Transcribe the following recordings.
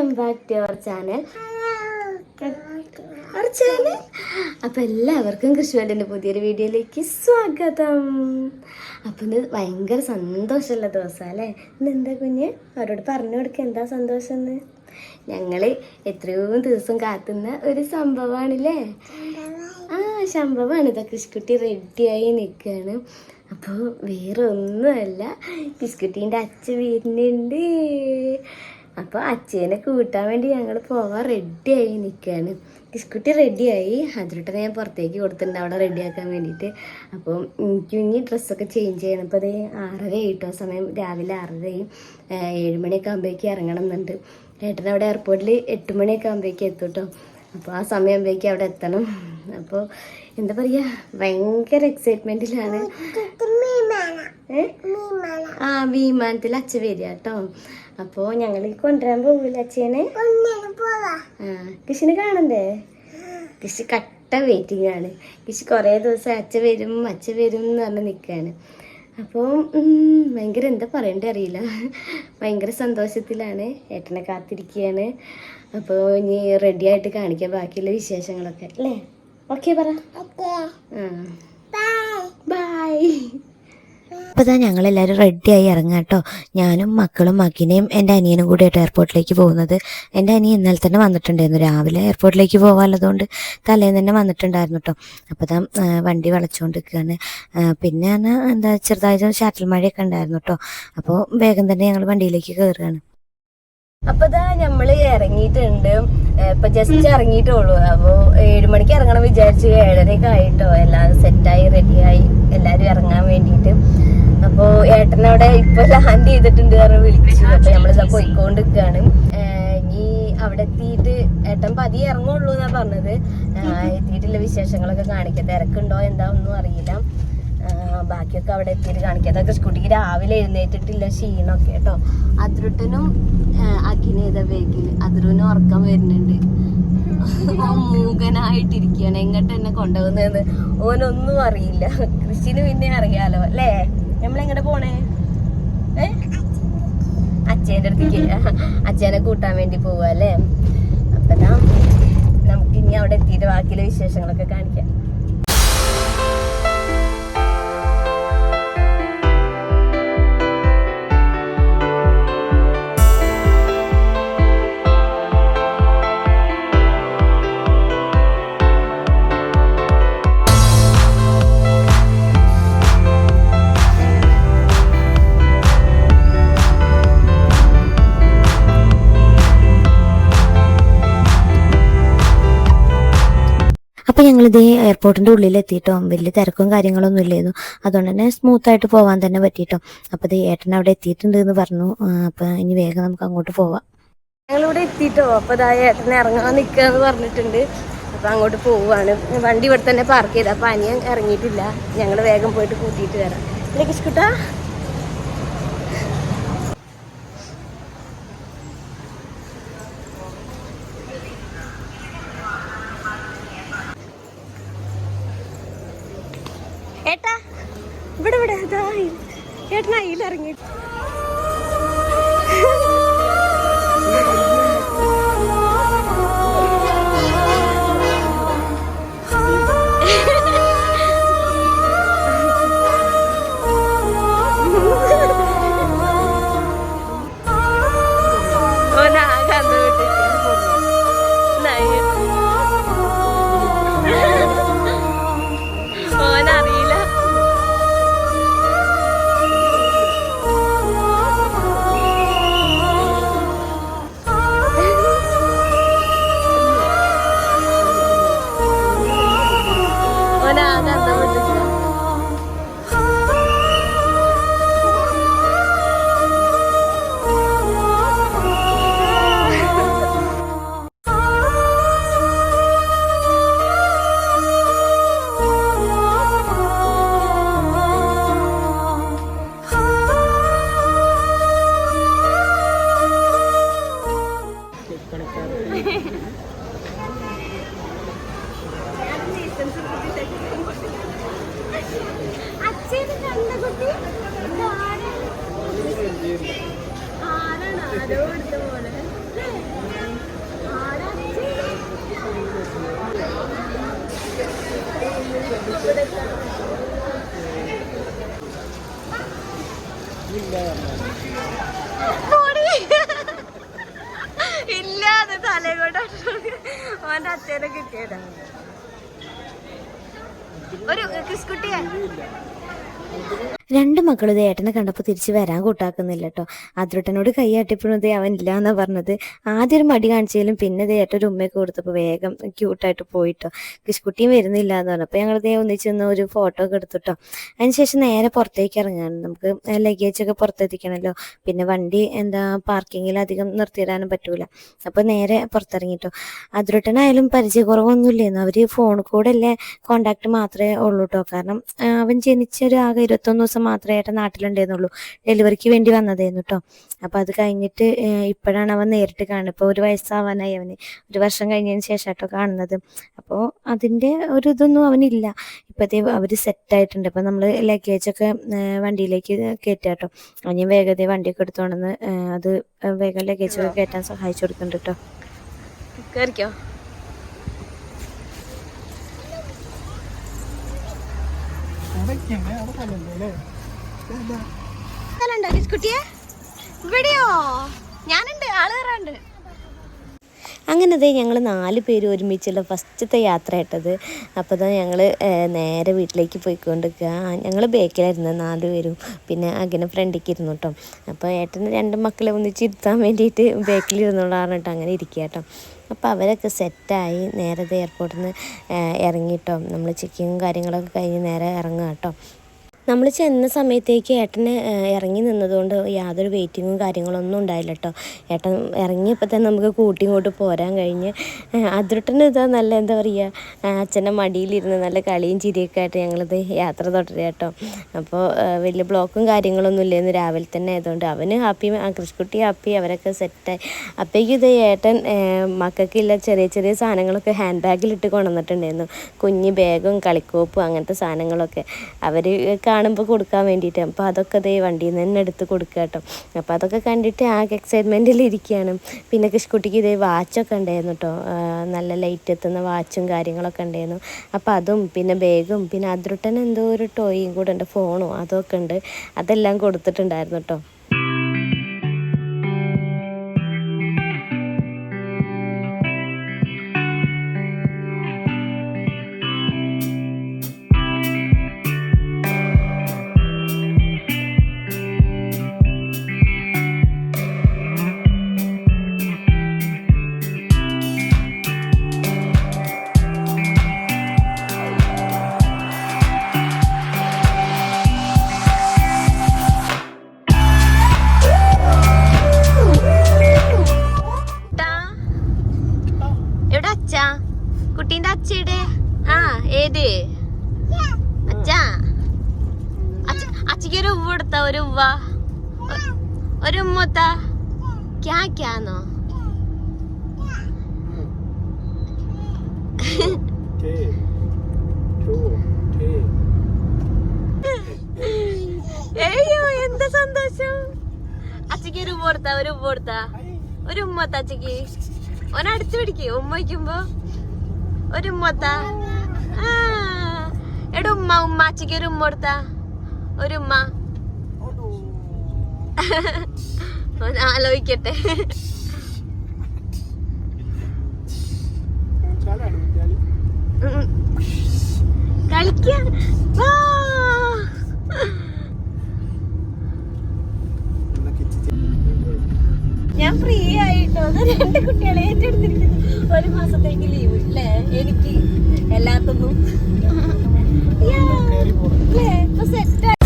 Channel our channel അപ്പം എല്ലാവർക്കും കൃഷിവേലിന്റെ പുതിയൊരു വീഡിയോയിലേക്ക് സ്വാഗതം. അപ്പം ഇന്ന് ഭയങ്കര സന്തോഷമുള്ള ദിവസം അല്ലേ? ഇന്ന് എന്താ കുഞ്ഞ്? അവരോട് പറഞ്ഞു കൊടുക്കുക എന്താ സന്തോഷം എന്ന് ഞങ്ങൾ എത്രയോ ദിവസം കാത്തുന്ന ഒരു സംഭവമാണല്ലേ ആ സംഭവമാണ് ഇതാ കൃഷിക്കുട്ടി റെഡിയായി നിൽക്കുകയാണ് അപ്പോൾ വേറെ ഒന്നുമല്ല കിസ്കുട്ടീന്റെ അച്ഛൻ വരുന്നുണ്ട്. അപ്പോൾ അച്ഛനെ കൂട്ടാൻ വേണ്ടി ഞങ്ങൾ പോവാൻ റെഡിയായി നിൽക്കുകയാണ് ബിസ്കുട്ടി റെഡിയായി അതിലോട്ട് ഞാൻ പുറത്തേക്ക് കൊടുത്തിട്ടുണ്ട്. അവിടെ റെഡിയാക്കാൻ വേണ്ടിയിട്ട്. അപ്പോൾ എനിക്ക് ഇനി ഡ്രസ്സൊക്കെ ചേഞ്ച് ചെയ്യണം. അപ്പോൾ അത് ആറര ആയിട്ടോ സമയം രാവിലെ ആറരയും ഏഴുമണിയൊക്കെ ആകുമ്പോഴേക്ക് ഇറങ്ങണം എന്നുണ്ട്. ഏട്ടൻ അവിടെ എയർപോർട്ടിൽ എട്ട് മണിയൊക്കെ ആകുമ്പോഴേക്ക് എത്തും കേട്ടോ അപ്പോൾ ആ സമയമാകുമ്പോഴേക്ക് അവിടെ എത്തണം. അപ്പോൾ എന്താ പറയുക ഭയങ്കര എക്സൈറ്റ്മെന്റിലാണ് ആ വിമാനത്തിൽ അച്ഛ വരിക കേട്ടോ. അപ്പോൾ ഞങ്ങൾ കൊണ്ടുവരാൻ പോകൂല അച്ഛനെ? ആ കൃഷിനെ കാണണ്ടേ? കൃഷി കട്ട വെയിറ്റിംഗ് ആണ്. കൃഷി കുറേ ദിവസം അച്ഛ വരും അച്ഛ വരും എന്ന് പറഞ്ഞ് നിൽക്കുകയാണ് അപ്പോൾ ഭയങ്കര എന്താ പറയണ്ടേ അറിയില്ല. ഭയങ്കര സന്തോഷത്തിലാണ് ഏട്ടനെ കാത്തിരിക്കുകയാണ് അപ്പോൾ ഇനി റെഡി ആയിട്ട് കാണിക്കാം ബാക്കിയുള്ള വിശേഷങ്ങളൊക്കെ. അല്ലേ? ഓക്കെ പറ. ആ. ബൈ അപ്പോൾ ഇതാ ഞങ്ങളെല്ലാവരും റെഡിയായി ഇറങ്ങാം കേട്ടോ ഞാനും മക്കളും മക്കിനെയും എന്റെ അനിയനും കൂടി ആയിട്ട് എയർപോർട്ടിലേക്ക് പോകുന്നത്. എന്റെ അനിയൻ ഇന്നലെ തന്നെ വന്നിട്ടുണ്ടായിരുന്നു. രാവിലെ എയർപോർട്ടിലേക്ക് പോകാനുള്ളതുകൊണ്ട് തലേന്ന് തന്നെ വന്നിട്ടുണ്ടായിരുന്നു കേട്ടോ അപ്പോൾ ഇതാ വണ്ടി വളച്ചുകൊണ്ട് നിൽക്കുകയാണ് പിന്നെ എന്താ ചെറുതായിട്ട് ചാറ്റൽ മഴയൊക്കെ ഉണ്ടായിരുന്നു കേട്ടോ അപ്പോൾ വേഗം തന്നെ ഞങ്ങൾ വണ്ടിയിലേക്ക് കയറുകയാണ് അപ്പൊ ഇതാ നമ്മൾ ഇറങ്ങിയിട്ടുണ്ട് ഇപ്പൊ ജസ്റ്റ് ഇറങ്ങിയിട്ടുള്ളൂ അപ്പൊ ഏഴുമണിക്ക് ഇറങ്ങണം വിചാരിച്ചു ഏഴരയൊക്കെ ആയിട്ടോ എല്ലാം സെറ്റായി റെഡിയായി. എല്ലാരും ഇറങ്ങാൻ വേണ്ടിയിട്ട് അപ്പൊ ഏട്ടനവിടെ ഇപ്പൊ ലാൻഡ് ചെയ്തിട്ടുണ്ട് പറഞ്ഞു വിളിച്ചു. അപ്പൊ നമ്മളിതാ പോയിക്കൊണ്ടിരിക്കാണ്. ഇനി അവിടെ എത്തിയിട്ട് ഏട്ടൻ പതി ഇറങ്ങുള്ളൂ എന്നാ പറഞ്ഞത് എത്തിയിട്ടുള്ള വിശേഷങ്ങളൊക്കെ കാണിക്കാം. തിരക്കുണ്ടോ? എന്താ ഒന്നും അറിയില്ല. ബാക്കിയൊക്കെ അവിടെ എത്തിയിട്ട് കാണിക്കാം. അതൊക്കെ സ്കൂട്ടിക്ക് രാവിലെ എഴുന്നേറ്റിട്ടില്ല ക്ഷീണമൊക്കെ കേട്ടോ. അതിരുട്ടനും അഖിനേത വേഗിൽ അതിരുവിനും ഉറക്കം വരുന്നുണ്ട്. മൂകനായിട്ടിരിക്കുകയാണ്. എങ്ങോട്ട് എന്നെ കൊണ്ടുപോകുന്നതെന്ന് ഓനൊന്നും അറിയില്ല. കൃഷിന് പിന്നെ അറിയാലോ അല്ലേ? നമ്മളെങ്ങോട്ട് പോണേ? അച്ഛന്റെ അടുത്തേക്ക് അച്ഛനെ കൂട്ടാൻ വേണ്ടി പോവാ അല്ലേ? അപ്പം നമുക്ക് ഇനി അവിടെ എത്തിയിട്ട് ബാക്കിയുള്ള വിശേഷങ്ങളൊക്കെ കാണിക്കാം. ഞങ്ങളിതേ എയർപോർട്ടിന്റെ ഉള്ളിൽ എത്തിയിട്ടോ വലിയ തിരക്കും കാര്യങ്ങളൊന്നും ഇല്ലായിരുന്നു. അതുകൊണ്ട് തന്നെ സ്മൂത്തായിട്ട് പോകാൻ തന്നെ പറ്റിയിട്ടോ. അപ്പോൾ ഇത് ഏട്ടൻ അവിടെ എത്തിയിട്ടുണ്ട് എന്ന് പറഞ്ഞു. അപ്പോൾ ഇനി വേഗം നമുക്ക് അങ്ങോട്ട് പോവാം. ഞങ്ങളിവിടെ എത്തിയിട്ടോ? അപ്പോൾ ഇതാ ഏട്ടനെ ഇറങ്ങാൻ നിൽക്കാന്ന് പറഞ്ഞിട്ടുണ്ട്. അപ്പോൾ അങ്ങോട്ട് പോവുകയാണ് വണ്ടി ഇവിടെ തന്നെ പാർക്ക് ചെയ്ത്. അപ്പോൾ അനിയൻ ഇറങ്ങിയിട്ടില്ല. ഞങ്ങൾ വേഗം പോയിട്ട് കൂട്ടിയിട്ട് വരാം. ഇല്ലേ കിഷ്കുട്ടാ? ഇല്ല അത് തലകൊണ്ട് ഓന്റെ അച്ഛനെ കിട്ടിയതാ. ഒരു കിസ്കുട്ടിയെ രണ്ട് മക്കളും ഇത് ഏട്ടനെ കണ്ടപ്പോൾ തിരിച്ച് വരാൻ കൂട്ടാക്കുന്നില്ല കേട്ടോ അതിരുട്ടനോട് കൈയാട്ടിപ്പോഴും ഇത് അവൻ ഇല്ല എന്നാ പറഞ്ഞത്. ആദ്യം ഒരു മടി കാണിച്ചാലും പിന്നെ ഇത് ഏട്ടൻ ഒരു ഉമ്മയൊക്കെ കൊടുത്തപ്പോൾ വേഗം ക്യൂട്ടായിട്ട് പോയിട്ടോ കിഷ്കുട്ടിയും വരുന്നില്ല എന്ന് പറഞ്ഞു. അപ്പോൾ ഞങ്ങൾ ഇതേ ഒന്നിച്ചൊന്ന് ഒരു ഫോട്ടോ ഒക്കെ എടുത്തിട്ടോ അതിനുശേഷം നേരെ പുറത്തേക്ക് ഇറങ്ങാണ്. നമുക്ക് ലഗേജ് ഒക്കെ പുറത്തെത്തിക്കണമല്ലോ പിന്നെ വണ്ടി എന്താ പാർക്കിങ്ങിൽ അധികം നിർത്തിയിടാനും പറ്റൂല. അപ്പോൾ നേരെ പുറത്തിറങ്ങിട്ടോ അതിരുട്ടനായാലും പരിചയക്കുറവൊന്നുമില്ലായിരുന്നു അവർ ഫോണിൽ കൂടെ അല്ലേ കോണ്ടാക്ട് മാത്രമേ ഉള്ളൂ കേട്ടോ കാരണം അവൻ ജനിച്ചൊരു ആകെ ഇരുപത്തൊന്ന് ദിവസം മാത്രമേ ഏട്ടൻ നാട്ടിലുണ്ടായിരുന്നുള്ളൂ. ഡെലിവറിക്ക് വേണ്ടി വന്നതായിരുന്നു കേട്ടോ അപ്പോൾ അത് കഴിഞ്ഞിട്ട് ഇപ്പോഴാണ് അവൻ നേരിട്ട് കാണുന്നത്. ഇപ്പോൾ ഒരു വയസ്സാവാനായി അവന്. ഒരു വർഷം കഴിഞ്ഞതിന് ശേഷം കേട്ടോ കാണുന്നത്. അപ്പോൾ അതിന്റെ ഒരു ഇതൊന്നും അവനില്ല. ഇപ്പോഴത്തെ അവർ സെറ്റായിട്ടുണ്ട് അപ്പോൾ നമ്മൾ ലഗേജൊക്കെ വണ്ടിയിലേക്ക് കയറ്റുക കേട്ടോ ഞാൻ വേഗത വണ്ടിയൊക്കെ എടുത്തോണ്ടെന്ന് അത് വേഗം ലഗേജൊക്കെ കയറ്റാൻ സഹായിച്ചു കൊടുക്കുന്നുണ്ട് കേട്ടോ കേറിക്കോ? ഞാനുണ്ട് ആൾ കയറാണ്ട് അങ്ങനെ ദേ ഞങ്ങൾ നാല് പേര് ഒരുമിച്ചുള്ള ഫസ്റ്റത്തെ യാത്ര ഇട്ടത് അപ്പോൾ തന്നെ ഞങ്ങൾ നേരെ വീട്ടിലേക്ക് പോയിക്കൊണ്ടിരിക്കുക ഞങ്ങൾ ബേക്കിലായിരുന്നു നാല് പേരും. പിന്നെ അങ്ങനെ ഫ്രണ്ടിക്ക് ഇരുന്നു കേട്ടോ അപ്പോൾ ഏട്ടന് രണ്ട് മക്കളെ ഒന്നിച്ച് ഇരുത്താൻ വേണ്ടിയിട്ട് ബേക്കിലിരുന്നുള്ളതാണ് കേട്ടോ അങ്ങനെ ഇരിക്കുക കേട്ടോ അപ്പോൾ അവരൊക്കെ സെറ്റായി നേരത്തെ എയർപോർട്ടിൽ നിന്ന് ഇറങ്ങിയിട്ടോ നമ്മൾ ചെക്കിങ്ങും കാര്യങ്ങളൊക്കെ കഴിഞ്ഞ് നേരെ ഇറങ്ങുക കേട്ടോ നമ്മൾ ചെന്ന സമയത്തേക്ക് ഏട്ടന് ഇറങ്ങി നിന്നതുകൊണ്ട് യാതൊരു വെയിറ്റിങ്ങും കാര്യങ്ങളൊന്നും ഉണ്ടായില്ല കേട്ടോ ഏട്ടൻ ഇറങ്ങിയപ്പോൾ തന്നെ നമുക്ക് കൂട്ടി ഇങ്ങോട്ട് പോരാൻ കഴിഞ്ഞ് അതിരട്ടന് ഇതാ നല്ല എന്താ പറയുക അച്ഛന്റെ മടിയിലിരുന്ന് നല്ല കളിയും ചിരിയൊക്കെ ആയിട്ട് ഞങ്ങളിത് യാത്ര തുടരുക കേട്ടോ അപ്പോൾ വലിയ ബ്ലോക്കും കാര്യങ്ങളൊന്നും ഇല്ലായിരുന്നു. രാവിലെ തന്നെ ആയതുകൊണ്ട് അവന് ഹാപ്പി കൃഷിക്കുട്ടി ഹാപ്പി അവരൊക്കെ സെറ്റായി അപ്പോഴേക്കും ഇത് ഏട്ടൻ മക്കൾക്കുള്ള ചെറിയ ചെറിയ സാധനങ്ങളൊക്കെ ഹാൻഡ് ബാഗിലിട്ട് കൊണ്ടുവന്നിട്ടുണ്ടായിരുന്നു. കുഞ്ഞ് ബാഗും കളിക്കോപ്പും അങ്ങനത്തെ സാധനങ്ങളൊക്കെ. അവർ കാണുമ്പോൾ കൊടുക്കാൻ വേണ്ടിയിട്ട്. അപ്പോൾ അതൊക്കെ ദേ വണ്ടിയിൽ നിന്ന് തന്നെ എടുത്ത് കൊടുക്കുക കേട്ടോ. അപ്പോൾ അതൊക്കെ കണ്ടിട്ട് ആകെ എക്സൈറ്റ്മെന്റിൽ ഇരിക്കുകയാണ് പിന്നെ കിഷ്കുട്ടിക്ക് ഇതേ വാച്ചൊക്കെ ഉണ്ടായിരുന്നു കേട്ടോ നല്ല ലൈറ്റ് എത്തുന്ന വാച്ചും കാര്യങ്ങളൊക്കെ ഉണ്ടായിരുന്നു. അപ്പോൾ അതും പിന്നെ ബാഗും പിന്നെ അതിരുട്ടൻ എന്തോ ഒരു ടോയും കൂടെ ഉണ്ട് ഫോണും അതൊക്കെ ഉണ്ട്. അതെല്ലാം കൊടുത്തിട്ടുണ്ടായിരുന്നു കേട്ടോ അച്ഛക്ക് ഒരു ഉവ്വ് കൊടുത്ത ഒരു ഉവ്വ് കൊടുത്ത ഒരു ഉമ്മത്ത ഓന അടിച്ചു പിടിക്ക്. ഉമ്മ വയ്ക്കുമ്പോ ഒരു ഉമ്മത്ത. എടാ ഉമ്മ ഉമ്മ അച്ഛക്ക് ഒരു ഉമ്മ ഒരു ഉമ്മ. ആലോചിക്കട്ടെ. കളിക്ക വാ. എന്നാ കിച്ചി ഞാൻ ഫ്രീ ആയിട്ടോ രണ്ട് കുട്ടികളെ ഏറ്റെടുത്തിരിക്കുന്നു ഒരു മാസത്തേക്ക് ലീവ് അല്ലേ എനിക്ക് എല്ലാത്തൊന്നും സെറ്റ്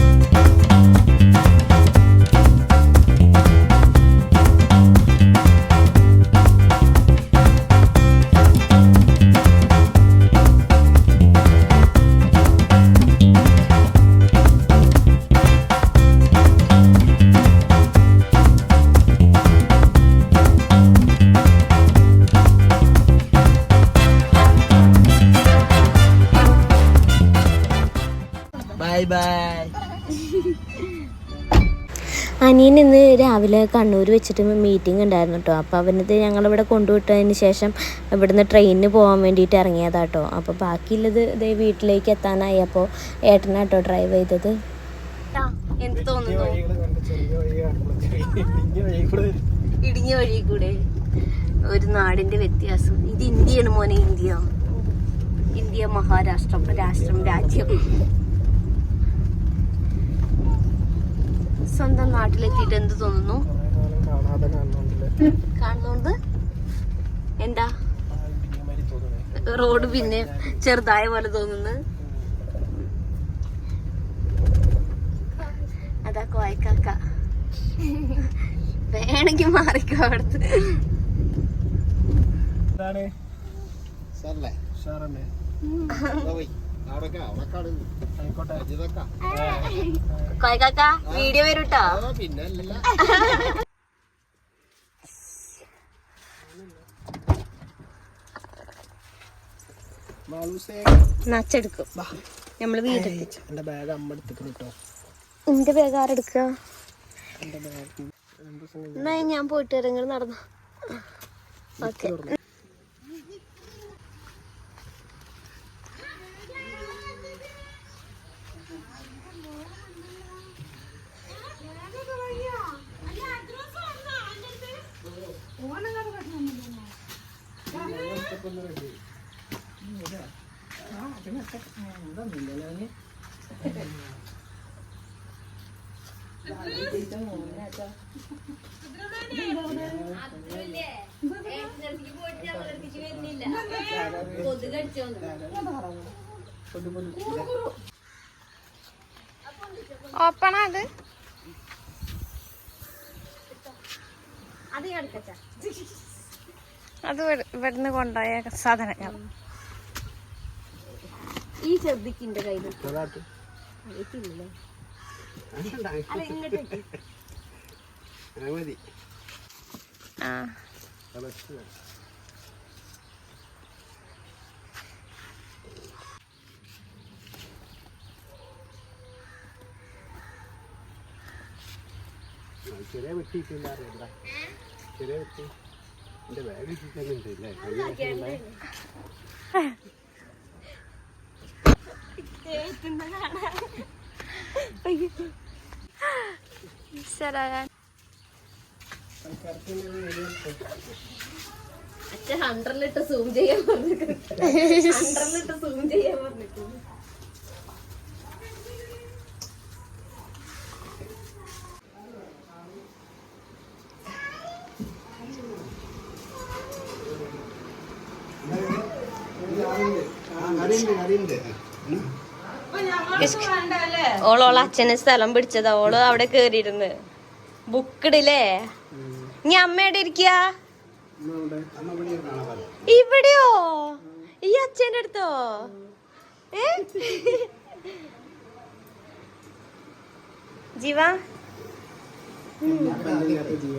ബൈ ബൈ അനിയൻ ഇന്ന് രാവിലെ കണ്ണൂർ വെച്ചിട്ട് മീറ്റിംഗ് ഉണ്ടായിരുന്നു കേട്ടോ അപ്പോൾ അവനത് ഞങ്ങളിവിടെ കൊണ്ടുവിട്ടതിന് ശേഷം ഇവിടുന്ന് ട്രെയിനിന് പോകാൻ വേണ്ടിയിട്ട് ഇറങ്ങിയതാട്ടോ. അപ്പോൾ ബാക്കിയുള്ളത് ഇതേ വീട്ടിലേക്ക് എത്താനായി. അപ്പോൾ ഏട്ടനാട്ടോ ഡ്രൈവ് ചെയ്തത്. എന്ത് വരും. ഇടിഞ്ഞ വഴി കൂടെ. ഒരു നാടിന്റെ വ്യത്യാസം. ഇത് ഇന്ത്യയാണ് മോനെ ഇന്ത്യ. ഇന്ത്യ മഹാരാഷ്ട്രം രാഷ്ട്രം രാജ്യം. സ്വന്തം നാട്ടിലെത്തിയിട്ട് എന്ത് തോന്നുന്നു? കാണുന്നോണ്ട്? എന്താ? റോഡ് പിന്നെ ചെറുതായ പോലെ തോന്നുന്നു. അതാ കോയക്കാക്ക. വേണമെങ്കിൽ മാറിക്കോ അവിടുത്തെ സാറല്ലേ? സാറല്ലേ? കോയക്കാക്ക വീഡിയോ വരൂട്ടോ? നച്ചെടുക്കും നമ്മൾ എന്റെ ബാഗ് അമ്മ എടുത്തിട്ട് കേട്ടോ എന്റെ ബാഗ് ആരെടുക്ക എന്നാ ഞാൻ പോയിട്ട് വരെ. നടന്നു. ഓക്കെ. ഓപ്പണാ അത്. അത് ഇവിട്- ഇവിടുന്ന് കൊണ്ടുപോയ സാധനങ്ങൾ. ഈ ചെറുതിക്കിന്റെ കയ്യിൽ ആ. ചെറിയ വെട്ടി ഇട്ടില്ല അറിയണ്ട ചെറിയ വെട്ടി എന്റെ ബാഗ് ഇട്ടിട്ടുണ്ട് അല്ലേ അച്ഛൻ ഹൺഡ്രഡിലിട്ട് സൂം ചെയ്യാൻ പറഞ്ഞിട്ട് ഹൺഡ്രഡിലിട്ട് സൂം ചെയ്യാൻ പറഞ്ഞിട്ട് ഓളോളെ അച്ഛനെ സ്ഥലം പിടിച്ചതാ. ഓൾ അവിടെ കേറിയിരുന്ന്. ബുക്കിടില്ലേ? ഇനി അമ്മയുടെ ഇരിക്കുക ഇവിടെയോ? ഈ അച്ഛന്റെ അടുത്തോ? ഏ? ജീവ? ജീവ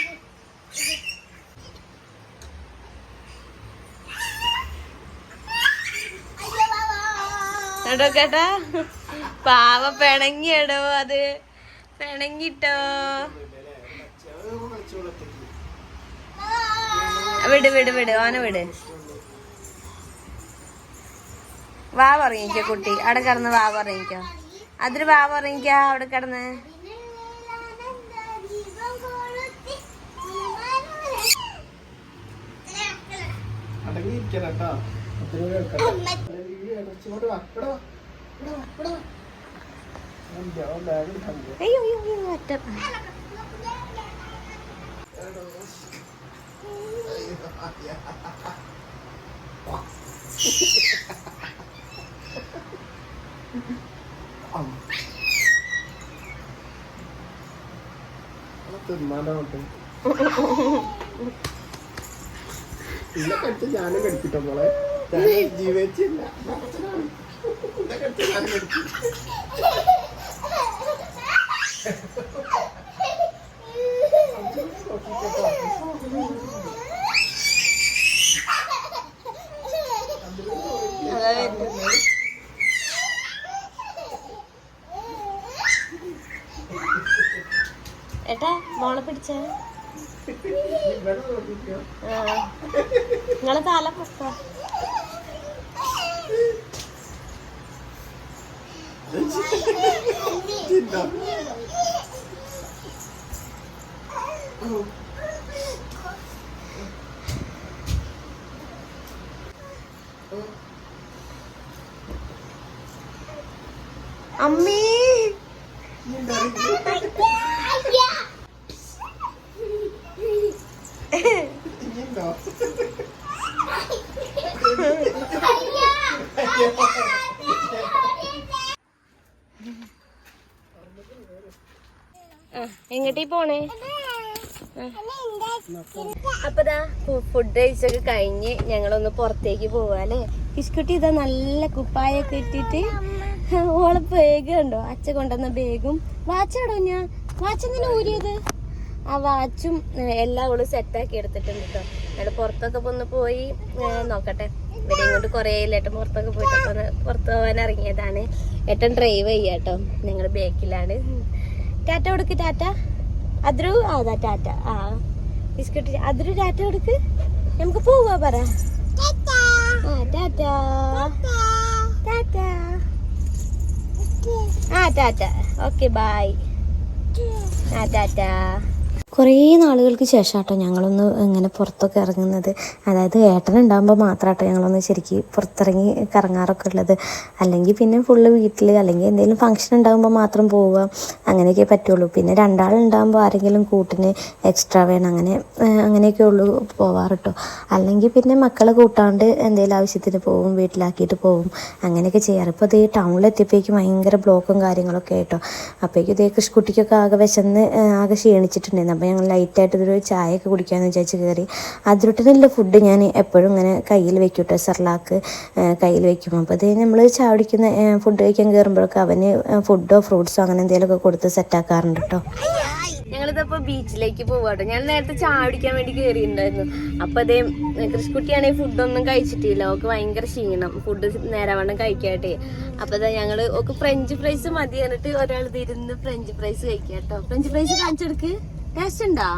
കേട്ടോ കേട്ടാ? പാവ പിണങ്ങിയടോ അത്. പിണങ്ങിട്ടോ. വിട് വിട് വിട്. ഓന വിട്. വാ പറഞ്ഞിക്കോ കുട്ടി. അവിടെ കിടന്ന് വാ പറഞ്ഞിക്കോ അതിന് വാ പറഞ്ഞിക്കോ അവിടെ കിടന്ന്. അടങ്ങിയിരിക്കണം കേട്ടോ. അത്രയും കൂടി എടുക്കട്ടെ ഇടച്ചോട് വാ. ഇവിടെ. അയ്യോ അയ്യോ അയ്യോ ഒറ്റ ഇന്നെ കടിച്ച് ഞാനും കടിച്ചിട്ടോ മോളെ? ജീവിച്ചില്ല. ഇന്നെ കടിച്ച് അമ്മേ ഇനിയുണ്ടോ അപ്പതാ ഫുഡ് കഴിച്ചൊക്കെ കഴിഞ്ഞ് ഞങ്ങളൊന്ന് പുറത്തേക്ക് പോവാ അല്ലേ? കിഷ്കുട്ടി ഇതാ നല്ല കുപ്പായൊക്കെ ഇട്ടിട്ട് ഓളെ ബേഗ് കണ്ടോ? അച്ഛ കൊണ്ടുവന്ന ബേഗും വാച്ചാടോ ഞാൻ? വാച്ച് എന്തിനാ ഊരിയത്? ആ വാച്ചും എല്ലാം അവൾ സെറ്റാക്കി എടുത്തിട്ടുണ്ട് കേട്ടോ ഞങ്ങൾ പുറത്തൊക്കെ ഒന്ന് പോയി നോക്കട്ടെ. ഇവിടെ ഇങ്ങോട്ട് കുറേ ഏട്ടൻ പുറത്തൊക്കെ പോയിട്ട് അപ്പൊ പുറത്ത് പോകാൻ ഇറങ്ങിയതാണ്. ഏട്ടൻ ഡ്രൈവ് ചെയ്യാട്ടോ ഞങ്ങൾ ബേക്കിലാണ് ടാറ്റ കൊടുക്ക് ടാറ്റ. അദ്രു? അതാ ടാറ്റ. ആ. ബിസ്ക്കറ്റ് അതൊരു ടാറ്റ കൊടുക്ക് നമുക്ക് പോവാ പറ. ടാറ്റ ടാറ്റ ആ ടാറ്റ ഓക്കെ ബൈ ആ ടാറ്റ കുറേ നാളുകൾക്ക് ശേഷം കേട്ടോ ഞങ്ങളൊന്ന് ഇങ്ങനെ പുറത്തൊക്കെ ഇറങ്ങുന്നത്. അതായത് ഏട്ടനുണ്ടാകുമ്പോൾ മാത്രം കേട്ടോ ഞങ്ങളൊന്ന് ശരിക്കും പുറത്തിറങ്ങി കറങ്ങാറൊക്കെ ഉള്ളത്. അല്ലെങ്കിൽ പിന്നെ ഫുള്ള് വീട്ടിൽ അല്ലെങ്കിൽ എന്തെങ്കിലും ഫംഗ്ഷൻ ഉണ്ടാകുമ്പോൾ മാത്രം പോവുക അങ്ങനെയൊക്കെ പറ്റുള്ളൂ. പിന്നെ രണ്ടാളുണ്ടാകുമ്പോൾ ആരെങ്കിലും കൂട്ടിന് എക്സ്ട്രാ വേണം അങ്ങനെ അങ്ങനെയൊക്കെ ഉള്ളൂ പോവാറ് കേട്ടോ അല്ലെങ്കിൽ പിന്നെ മക്കളെ കൂട്ടാണ്ട് എന്തെങ്കിലും ആവശ്യത്തിന് പോവും വീട്ടിലാക്കിയിട്ട് പോവും അങ്ങനെയൊക്കെ ചെയ്യാറ്. ഇപ്പോൾ ഇതേ ടൗണിലെത്തിയപ്പോഴേക്കും ഭയങ്കര ബ്ലോക്കും കാര്യങ്ങളൊക്കെ ആയിട്ടോ. അപ്പോഴേക്കും ഇതേ കൃഷിക്കുട്ടിക്കൊക്കെ ആകെ വിശന്ന് ആകെ ക്ഷീണിച്ചിട്ടുണ്ടായിരുന്നു. അപ്പോൾ ഞങ്ങൾ ലൈറ്റായിട്ട് ഇതൊരു ചായയൊക്കെ കുടിക്കാമെന്ന് വിചാരിച്ച് കയറി അതിരുട്ടിനുള്ള ഫുഡ് ഞാൻ എപ്പോഴും ഇങ്ങനെ കയ്യിൽ വെക്കും കേട്ടോ കയ്യിൽ വെക്കും. അപ്പോൾ അത് നമ്മൾ ചായ ഫുഡ് കഴിക്കാൻ കയറുമ്പോഴൊക്കെ അവന് ഫുഡോ ഫ്രൂട്ട്സോ അങ്ങനെ എന്തെങ്കിലുമൊക്കെ കൊടുത്ത് സെറ്റാക്കാറുണ്ട് കേട്ടോ ഞങ്ങളിതപ്പോ ബീച്ചിലേക്ക് പോവാട്ടോ ഞാൻ നേരത്തെ ചാടിക്കാൻ വേണ്ടി കയറിയിട്ടുണ്ടായിരുന്നു അപ്പൊ അതേ കൃഷിക്കുട്ടിയാണെങ്കിൽ ഫുഡൊന്നും കഴിച്ചിട്ടില്ല. ഓക്ക് ഭയങ്കര ക്ഷീണം. ഫുഡ് നേരവണ്ണം കഴിക്കാട്ടെ. അപ്പൊ ഇതാ ഞങ്ങൾ ഓക്ക് ഫ്രഞ്ച് ഫ്രൈസ് മതി എന്നിട്ട് ഒരാൾ ഇരുന്ന് ഫ്രഞ്ച് ഫ്രൈസ് കഴിക്കാട്ടോ ഫ്രഞ്ച് ഫ്രൈസ് കാണിച്ചെടുക്ക്. ടേസ്റ്റ് ഉണ്ടോ?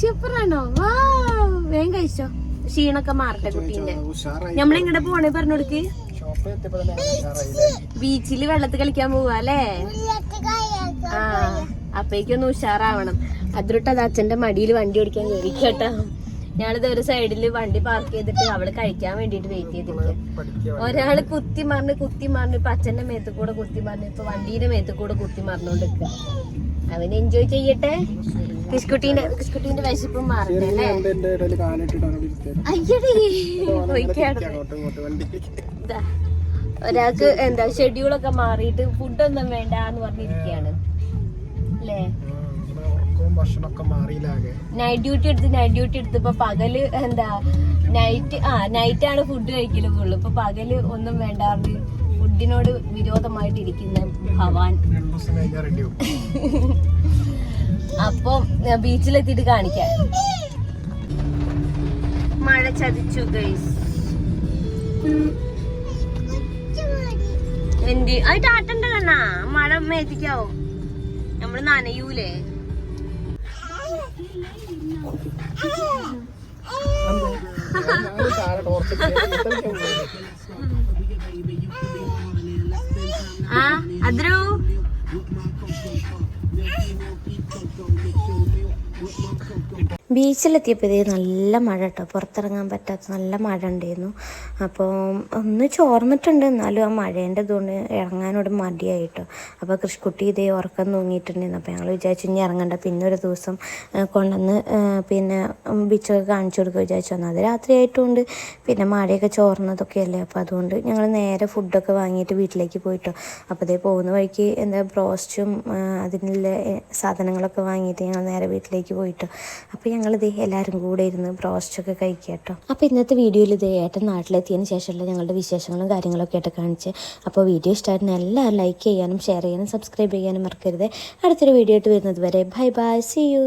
സൂപ്പറാണ് വാ വേഗം കഴിച്ചോ. ക്ഷീണൊക്കെ മാറട്ടെ കുട്ടീന്റെ. നമ്മളിങ്ങടെ പോണേ പറഞ്ഞു കൊടുക്ക്. ബീച്ചിൽ വെള്ളത്തിൽ കളിക്കാൻ പോവാ അല്ലേ? ആ അപ്പേക്കൊന്ന് ഉഷാറാവണം. അതിരട്ട് അത് അച്ഛന്റെ മടിയിൽ വണ്ടി ഓടിക്കാൻ കേട്ടോ. ഞാനിത് ഒരു സൈഡിൽ വണ്ടി പാർക്ക് ചെയ്തിട്ട് അവൾ കഴിക്കാൻ വേണ്ടിട്ട് വെയിറ്റ് ചെയ്തിട്ട്. ഒരാൾ കുത്തി മറിഞ്ഞ് കുത്തി മറിഞ്ഞ് ഇപ്പൊ അച്ഛന്റെ മേത്ത് കൂടെ കുത്തി മറിഞ്ഞ് ഇപ്പൊ വണ്ടിയുടെ മേത്ത് കൂടെ കുത്തി മറിഞ്ഞോണ്ടിരിക്കുക അവന് എൻജോയ് ചെയ്യട്ടെ. കിസ്കുട്ടീന്റെ കിസ്കുട്ടീന്റെ വിശപ്പും മാറട്ടെ അല്ലേ? ഒരാൾക്ക് എന്താ ഷെഡ്യൂളൊക്കെ മാറിയിട്ട് ഫുഡൊന്നും വേണ്ട എന്ന് പറഞ്ഞിരിക്കുകയാണ്. അല്ലേ? നൈറ്റ് ഡ്യൂട്ടി എടുത്ത് നൈറ്റ് ഡ്യൂട്ടി എടുത്ത്. ഇപ്പൊ പകൽ എന്താ നൈറ്റ് ആ നൈറ്റ് ആണ് ഫുഡ് കഴിക്കൽ ഫുള്ള് ഇപ്പൊ പകൽ ഒന്നും വേണ്ടാണ്ട് ഫുഡിനോട് വിരോധമായിട്ട് ഇരിക്കുന്ന ഭവാൻ അപ്പൊ ബീച്ചിലെത്തിയിട്ട് കാണിക്കാൻ മഴ ചതിച്ചു ഗൈസ് എന്ത് അത് ടാട്ടണ്ട കണ്ണാ മഴ മേത്തിക്കാവോ നമ്മൾ നനയൂലേ ടോർച്ച് ആ അദ്രു ബീച്ചിലെത്തിയപ്പോൾ ഇതേ നല്ല മഴ കേട്ടോ പുറത്തിറങ്ങാൻ പറ്റാത്ത നല്ല മഴ ഉണ്ടായിരുന്നു. അപ്പോൾ ഒന്ന് ചോർന്നിട്ടുണ്ട്. എന്നാലും ആ മഴേന്റെ ഇതുകൊണ്ട് ഇറങ്ങാനോട് മടിയായി അപ്പോൾ കൃഷിക്കുട്ടി ഇതേ ഉറക്കം തൂങ്ങിയിട്ടുണ്ടായിരുന്നു. അപ്പോൾ ഞങ്ങൾ വിചാരിച്ചു ഇനി ഇറങ്ങണ്ട. പിന്നെ ഒരു ദിവസം കൊണ്ടുവന്ന് പിന്നെ ബീച്ചൊക്കെ കാണിച്ചു കൊടുക്കുക വിചാരിച്ചു. വന്നു അത് രാത്രി ആയിട്ടുണ്ട്. പിന്നെ മഴയൊക്കെ ചോർന്നതൊക്കെയല്ലേ. അപ്പോൾ അതുകൊണ്ട് ഞങ്ങൾ നേരെ ഫുഡൊക്കെ വാങ്ങിയിട്ട് വീട്ടിലേക്ക് പോയിട്ടോ. അപ്പോൾ അതേ പോകുന്ന വഴിക്ക് എന്താ ബ്രോസ്റ്റും അതിനുള്ള സാധനങ്ങളൊക്കെ വാങ്ങിയിട്ട് ഞങ്ങൾ നേരെ വീട്ടിലേക്ക് പോയിട്ടോ. അപ്പോൾ ഞങ്ങളിത് എല്ലാവരും കൂടെ ഇരുന്ന് ബ്രോസ്റ്റൊക്കെ കഴിക്കുക കേട്ടോ. അപ്പോൾ ഇന്നത്തെ വീഡിയോയിൽ ഇത് ഏട്ടൻ നാട്ടിലെത്തിയതിന് ശേഷമുള്ള ഞങ്ങളുടെ വിശേഷങ്ങളും കാര്യങ്ങളൊക്കെ ആയിട്ട് കാണിച്ച്. അപ്പോൾ വീഡിയോ ഇഷ്ടമായിരുന്നു എല്ലാം ലൈക്ക് ചെയ്യാനും ഷെയർ ചെയ്യാനും സബ്സ്ക്രൈബ് ചെയ്യാനും മറക്കരുത്. അടുത്തൊരു വീഡിയോ ആയിട്ട് വരുന്നത് വരെ. Bye bye C U